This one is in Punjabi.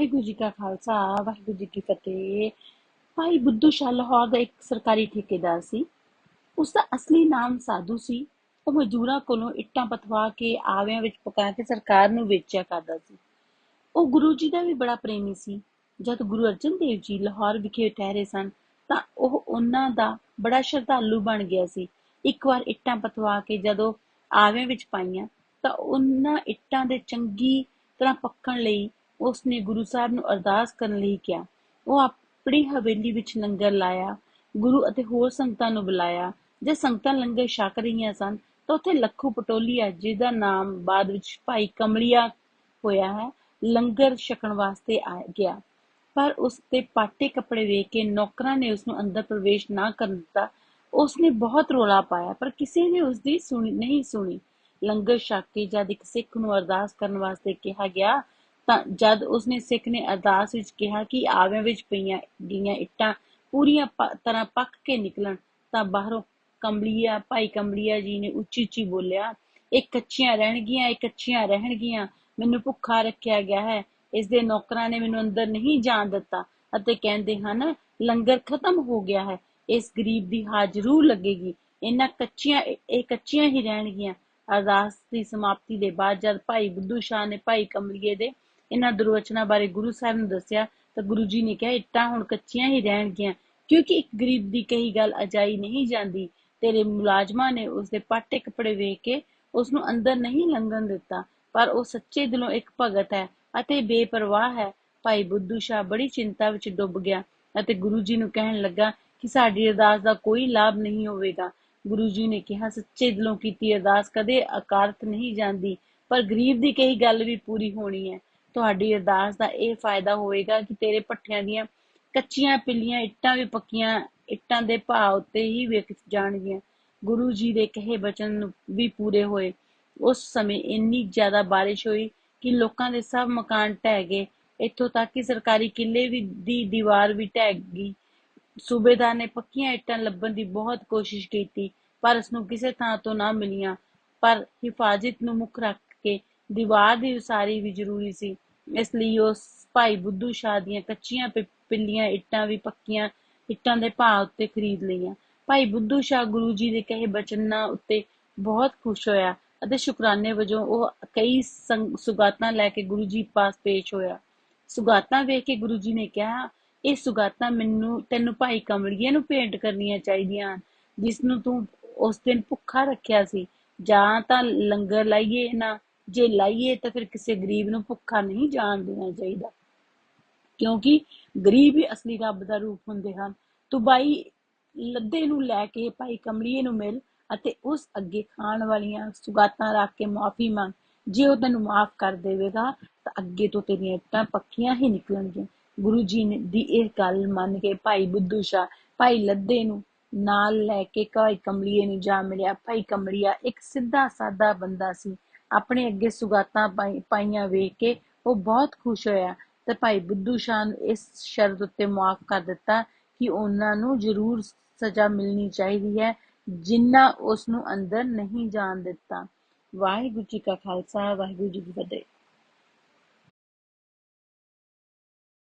ਵਾਹਿਗੁਰੂ ਜੀ ਕਾ ਖਾਲਸਾ, ਵਾਹਿਗੁਰੂ ਜੀ ਕੀ ਫਤਿਹ। ਭਾਈ ਬੁੱਧੂ ਸ਼ਾਹ ਲਾਹੌਰ ਦਾ ਇੱਕ ਸਰਕਾਰੀ ਠੇਕੇਦਾਰ ਸੀ। ਉਸ ਦਾ ਅਸਲੀ ਨਾਮ ਸਾਧੂ ਸੀ। ਉਹ ਮਜ਼ਦੂਰਾਂ ਕੋਲੋਂ ਇੱਟਾਂ ਪਥਵਾ ਕੇ ਆਵਿਆਂ ਵਿੱਚ ਪਕਾ ਕੇ ਸਰਕਾਰ ਨੂੰ ਵੇਚਿਆ ਕਰਦਾ ਸੀ। ਉਹ ਗੁਰੂ ਜੀ ਦਾ ਵੀ ਬੜਾ ਪ੍ਰੇਮੀ ਸੀ। ਜਦ ਗੁਰੂ ਅਰਜਨ ਦੇਵ ਜੀ ਲਾਹੌਰ ਵਿਖੇ ਠਹਿਰੇ ਸਨ, ਤਾਂ ਉਹ ਉਹਨਾਂ ਦਾ ਬੜਾ ਸ਼ਰਧਾਲੂ ਬਣ ਗਿਆ ਸੀ। ਇੱਕ ਵਾਰ ਇੱਟਾਂ ਪਤਵਾ ਕੇ ਜਦੋਂ ਆਵਿਆਂ ਵਿੱਚ ਪਾਈਆਂ, ਤਾਂ ਉਹਨਾਂ ਇੱਟਾਂ ਦੇ ਚੰਗੀ ਤਰ੍ਹਾਂ ਪੱਕਣ ਲਈ ਉਸਨੇ ਗੁਰੂ ਸਾਹਿਬ ਨੂੰ ਅਰਦਾਸ ਕਰਨ ਲਈ ਕਿਹਾ। ਉਹ ਆਪਣੀ ਹਵੇਲੀ ਵਿੱਚ ਲੰਗਰ ਲਾਇਆ, ਗੁਰੂ ਅਤੇ ਹੋਰ ਸੰਗਤਾਂ ਨੂੰ ਬੁਲਾਇਆ। ਜੇ ਸੰਗਤਾਂ ਲੰਗਰ ਛਕ ਰਹੀਆਂ ਸਨ, ਤਾਂ ਉੱਥੇ ਲੱਖੂ ਪਟੋਲੀਆ, ਜਿਹਦਾ ਨਾਮ ਬਾਅਦ ਵਿੱਚ ਭਾਈ ਕਮਲੀਆ ਹੋਇਆ ਹੈ, ਲੰਗਰ ਛਕਣ ਵਾਸਤੇ ਆ ਗਿਆ। ਪਰ ਉਸ ਦੇ ਪਾਟੇ ਕੱਪੜੇ ਵੇਖ ਕੇ ਨੌਕਰਾਂ ਨੇ ਉਸ ਨੂੰ ਅੰਦਰ ਪ੍ਰਵੇਸ਼ ਨਾ ਕਰਨ ਦਿੱਤਾ। ਉਸਨੇ ਬਹੁਤ ਰੋਲਾ ਪਾਇਆ, ਪਰ ਕਿਸੇ ਨੇ ਉਸ ਦੀ ਸੁਣੀ, ਨਹੀਂ ਸੁਣੀ। ਲੰਗਰ ਛਕ ਕੇ ਜਦ ਇੱਕ ਸਿੱਖ ਨੂੰ ਅਰਦਾਸ ਕਰਨ ਵਾਸਤੇ ਕਿਹਾ ਗਿਆ ਤਾਂ ਜਦ ਉਸਨੇ ਸਿੱਖ ਨੇ ਅਰਦਾਸ ਵਿੱਚ ਕਿਹਾ ਕਿ ਆਵਿਆਂ ਵਿੱਚ ਪਈਆਂ ਗਈਆਂ ਇੱਟਾਂ ਪੂਰੀਆਂ ਤਰ੍ਹਾਂ ਪੱਕ ਕੇ ਨਿਕਲਣ, ਤਾਂ ਬਾਹਰੋਂ ਕੰਬਲੀਆ, ਭਾਈ ਕੰਬਲੀਆ ਜੀ ਨੇ ਉੱਚੀ ਉੱਚੀ ਬੋਲਿਆ, ਇਹ ਕੱਚੀਆਂ ਰਹਿਣਗੀਆਂ, ਇਹ ਕੱਚੀਆਂ ਰਹਿਣਗੀਆਂ, ਮੈਨੂੰ ਭੁੱਖਾ ਰੱਖਿਆ ਗਿਆ ਹੈ ਇਸ ਦੇ ਨੌਕਰਾਂ ਨੇ ਮੈਨੂੰ ਅੰਦਰ ਨਹੀਂ ਜਾਣ ਦਿੱਤਾ ਅਤੇ ਕਹਿੰਦੇ ਹਨ, ਲੰਗਰ ਖਤਮ ਹੋ ਗਿਆ ਹੈ, ਇਸ ਗਰੀਬ ਦੀ ਹਾਜ਼ਰੂ ਲੱਗੇਗੀ, ਇਹਨਾਂ ਕੱਚੀਆਂ, ਇਹ ਕੱਚੀਆਂ ਹੀ ਰਹਿਣਗੀਆਂ। ਅਰਦਾਸ ਦੀ ਸਮਾਪਤੀ ਦੇ ਬਾਅਦ ਜਦ ਭਾਈ ਬੁੱਧੂ ਸ਼ਾਹ ਨੇ ਭਾਈ ਕਮਲੀਏ ਦੇ ਇਹਨਾਂ ਦੁਰਵਚਨਾਂ ਬਾਰੇ ਗੁਰੂ ਸਾਹਿਬ ਨੂੰ ਦੱਸਿਆ, ਤਾਂ ਗੁਰੂ ਜੀ ਨੇ ਕਿਹਾ, ਇੱਟਾਂ ਹੁਣ ਕੱਚੀਆਂ ਹੀ ਰਹਿਣਗੀਆਂ, ਕਿਉਂਕਿ ਇੱਕ ਗਰੀਬ ਦੀ ਕਹੀ ਗੱਲ ਅਜਾਈ ਨਹੀਂ ਜਾਂਦੀ। ਤੇਰੇ ਮੁਲਾਜ਼ਮਾਂ ਨੇ ਉਸ ਦੇ ਪਾਟੇ ਕੱਪੜੇ ਵੇਖ ਕੇ ਉਸ ਨੂੰ ਅੰਦਰ ਨਹੀਂ ਲੰਘਣ ਦਿੱਤਾ, ਪਰ ਉਹ ਸੱਚੇ ਦਿਲੋਂ ਇੱਕ ਭਗਤ ਹੈ ਅਤੇ ਬੇਪਰਵਾਹ ਹੈ। ਭਾਈ ਬੁੱਧੂ ਸ਼ਾਹ ਬੜੀ ਚਿੰਤਾ ਵਿੱਚ ਡੁੱਬ ਗਿਆ ਅਤੇ ਗੁਰੂ ਜੀ ਨੂੰ ਕਹਿਣ ਲੱਗਾ ਕਿ ਸਾਡੀ ਅਰਦਾਸ ਦਾ ਕੋਈ ਲਾਭ ਨਹੀਂ ਹੋਵੇਗਾ। ਗੁਰੂ ਜੀ ਨੇ ਕਿਹਾ, ਸੱਚੇ ਦਿਲੋਂ ਕੀਤੀ ਅਰਦਾਸ ਕਦੇ ਅਕਾਰਤ ਨਹੀਂ ਜਾਂਦੀ, ਪਰ ਗਰੀਬ ਦੀ ਕਹੀ ਗੱਲ ਵੀ ਪੂਰੀ ਹੋਣੀ ਹੈ। ਤੁਹਾਡੀ ਅਰਦਾਸ ਦਾ ਇਹ ਫਾਇਦਾ ਹੋਵੇਗਾ ਕਿ ਤੇਰੇ ਪੱਠਿਆਂ ਦੀਆਂ ਕੱਚੀਆਂ ਪਿੱਲੀਆਂ ਇੱਟਾਂ ਵੀ ਪੱਕੀਆਂ, ਇੱਟਾਂ ਦੇ ਭਾਅ ਉੱਤੇ ਹੀ ਵਿਕ ਜਾਣਗੀਆਂ। ਗੁਰੂ ਜੀ ਦੇ ਕਹੇ ਬਚਨ ਵੀ ਪੂਰੇ ਹੋਏ। ਉਸ ਸਮੇਂ ਇੰਨੀ ਜ਼ਿਆਦਾ ਬਾਰਿਸ਼ ਹੋਈ ਕਿ ਲੋਕਾਂ ਦੇ ਸਭ ਮਕਾਨ ਢਹਿ ਗਏ। ਇੱਥੋਂ ਤੱਕ ਕਿ ਸਰਕਾਰੀ ਕਿਲੇ ਵੀ ਦੀ ਦੀਵਾਰ ਵੀ ਢਹਿ ਗਈ। ਸੂਬੇਦਾਰ ਨੇ ਪੱਕੀਆਂ ਇੱਟਾਂ ਲੱਭਣ ਦੀ ਬਹੁਤ ਕੋਸ਼ਿਸ਼ ਕੀਤੀ, ਪਰ ਉਸ ਨੂੰ ਕਿਸੇ ਥਾਂ ਤੋਂ ਨਾ ਮਿਲੀਆਂ। ਪਰ ਹਿਫਾਜ਼ਤ ਨੂੰ ਮੁੱਖ ਰੱਖ ਕੇ ਦੀਵਾਰ ਦੀ ਉਸਾਰੀ ਵੀ ਜ਼ਰੂਰੀ ਸੀ। ਇਸ ਲਈ ਉਸ ਭਾਈ ਬੁੱਧੂ ਸ਼ਾਹ ਦੀਆਂ ਕੱਚੀਆਂ ਪਿ- ਪਿੱਲੀਆਂ ਇੱਟਾਂ ਵੀ ਪੱਕੀਆਂ ਇੱਟਾਂ ਦੇ ਭਾਅ ਉੱਤੇ ਖਰੀਦ ਲਈਆਂ। ਭਾਈ ਬੁੱਧੂ ਸ਼ਾਹ ਗੁਰੂ ਜੀ ਦੇ ਕਹੇ ਬਚਨਾਂ ਉੱਤੇ ਬਹੁਤ ਖੁਸ਼ ਹੋਇਆ ਅਤੇ ਸ਼ੁਕਰਾਨੇ ਵਜੋਂ ਉਹ ਕਈ ਸੁਗਾਤਾਂ ਲੈ ਕੇ ਗੁਰੂ ਜੀ ਪਾਸ ਪੇਸ਼ ਹੋਇਆ। ਸੁਗਾਤਾਂ ਵੇਖ ਕੇ ਗੁਰੂ ਜੀ ਨੇ ਕਿਹਾ, ਇਹ ਸੁਗਾਤਾਂ ਮੈਨੂੰ, ਤੈਨੂੰ ਭਾਈ ਕਮਲੀਏ ਨੂੰ ਭੇਂਟ ਕਰਨੀਆਂ ਚਾਹੀਦੀਆਂ ਹਨ, ਜਿਸ ਨੂੰ ਤੂੰ ਉਸ ਦਿਨ ਭੁੱਖਾ ਰੱਖਿਆ ਸੀ। ਜਾਂ ਤਾਂ ਲੰਗਰ ਲਾਈਏ ਨਾ ਜੇ ਲਾਈਏ ਤਾਂ ਫਿਰ ਕਿਸੇ ਗਰੀਬ ਨੂੰ ਭੁੱਖਾ ਨਹੀਂ ਜਾਣ ਦੇਣਾ ਚਾਹੀਦਾ। ਕਿਉਂਕਿ ਗਰੀਬ ਹੀ ਅਸਲੀ ਰੱਬ ਦਾ ਰੂਪ ਹੁੰਦੇ ਹਨ। ਤੂੰ ਬਾਈ ਲੱਦੇ ਨੂੰ ਲੈ ਕੇ, ਭਾਈ ਕਮਲੀਏ ਨੂੰ ਮਿਲ ਅਤੇ ਉਸ ਅੱਗੇ ਖਾਣ ਵਾਲੀਆਂ ਸੁਗਾਤਾਂ ਰੱਖ ਕੇ ਮਾਫੀ ਮੰਗ। ਜੇ ਉਹ ਤੈਨੂੰ ਮਾਫ ਕਰ ਦੇਵੇਗਾ, ਤਾਂ ਅੱਗੇ ਤੋਂ ਤੇਰੀਆਂ ਇੱਟਾਂ ਪੱਕੀਆਂ ਹੀ ਨਿਕਲਣਗੀਆਂ। ਗੁਰੂ ਜੀ ਨੇ ਦੀ ਇਹ ਗੱਲ ਮੰਨ ਕੇ ਭਾਈ ਬੁੱਧੂ ਸ਼ਾਹ, ਭਾਈ ਲੱਦੇ ਨੂੰ ਨਾਲ ਲੈ ਕੇ ਭਾਈ ਕਮਲੀਏ ਨੂੰ ਜਾ ਮਿਲਿਆ। ਭਾਈ ਕਮਲੀਆ ਇੱਕ ਸਿੱਧਾ ਸਾਦਾ ਬੰਦਾ ਸੀ। ਆਪਣੇ ਅੱਗੇ ਸੁਗਾਤਾਂ ਪਾਈਆਂ ਵੇਖ ਕੇ ਉਹ ਬਹੁਤ ਖੁਸ਼ ਹੋਇਆ। ਤੇ ਭਾਈ ਬੁੱਧੂ ਸ਼ਾਹ ਨੂੰ ਇਸ ਸ਼ਰਤ ਉੱਤੇ ਮੁਆਫ ਕਰ ਦਿੱਤਾ ਕਿ ਉਹਨਾਂ ਨੂੰ ਜ਼ਰੂਰ ਸਜ਼ਾ ਮਿਲਣੀ ਚਾਹੀਦੀ ਹੈ, ਜਿੰਨਾ ਉਸ ਨੂੰ ਅੰਦਰ ਨਹੀਂ ਜਾਣ ਦਿੱਤਾ। ਵਾਹਿਗੁਰੂ ਜੀ ਕਾ ਖਾਲਸਾ, ਵਾਹਿਗੁਰੂ ਜੀ ਕੀ ਫਤਿਹ।